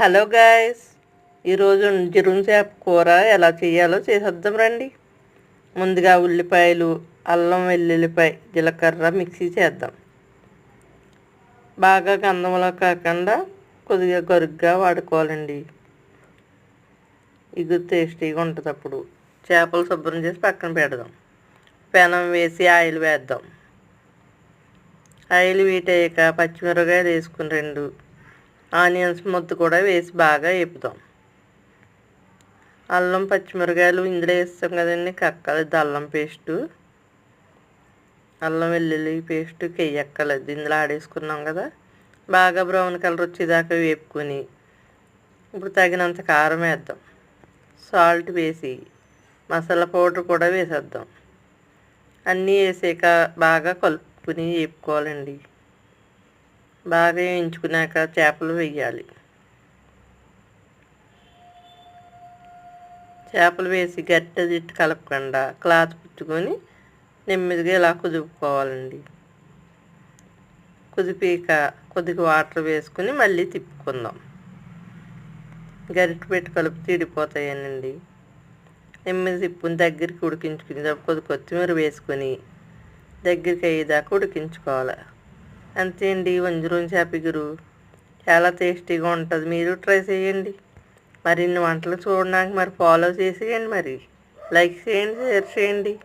Hello guys ఈరోజు జిరున్ చేప కూర ఎలా చేయాలో చేసేద్దాం రండి. ముందుగా ఉల్లిపాయలు అల్లం వెల్లుల్లిపాయ జీలకర్ర మిక్సీ చేద్దాం. బాగా గంధంలో కాకుండా కొద్దిగా గరుగ్గా వాడుకోవాలండి. ఇది టేస్టీగా ఉంటుంది అప్పుడు. చేపలు శుభ్రం చేసి పక్కన పెడదాం. పెనం వేసి ఆయిల్ వేద్దాం. ఆయిల్ వీటయ్యాక పచ్చిమిరపకాయలు వేసుకుని రెండు ఆనియన్స్ ముద్ద కూడా వేసి బాగా వేపుదాం అల్లం పచ్చిమిరకాయలు ఇందులో వేస్తాం కదండి కక్కలేదు అల్లం పేస్టు. అల్లం వెల్లుల్లి పేస్ట్ వెయ్యక్కలేదు ఇందులో ఆడేసుకున్నాం కదా. బాగా బ్రౌన్ కలర్ వచ్చేదాకా వేపుకొని ఇప్పుడు తగినంత కారం వేద్దాం. సాల్ట్ వేసి మసాలా పౌడర్ కూడా వేసేద్దాం. అన్నీ వేసాక బాగా కలుపుకుని వేపుకోవాలండి. బాగా వేయించుకున్నాక చేపలు వేయాలి. చేపలు వేసి గట్ట తిట్టు కలపకుండా క్లాత్ పుచ్చుకొని నెమ్మదిగా ఇలా కుదుపుకోవాలండి. కుదిపాక కొద్దిగా వాటర్ వేసుకుని మళ్ళీ తిప్పుకుందాం. గరిటె పెట్టి కలుపు తీడిపోతాయనండి నెమ్మది తిప్పుని దగ్గరికి ఉడికించుకుని కొద్ది కొత్తిమీర వేసుకొని దగ్గరికి అయ్యేదాకా ఉడికించుకోవాలి. అంతే అండి. వంజరం చేపగిరు చాలా టేస్టీగా ఉంటుంది. మీరు ట్రై చేయండి. మరిన్ని వంటలు చూడడానికి మరి ఫాలో చేసేయండి మరి. లైక్ చేయండి షేర్ చేయండి.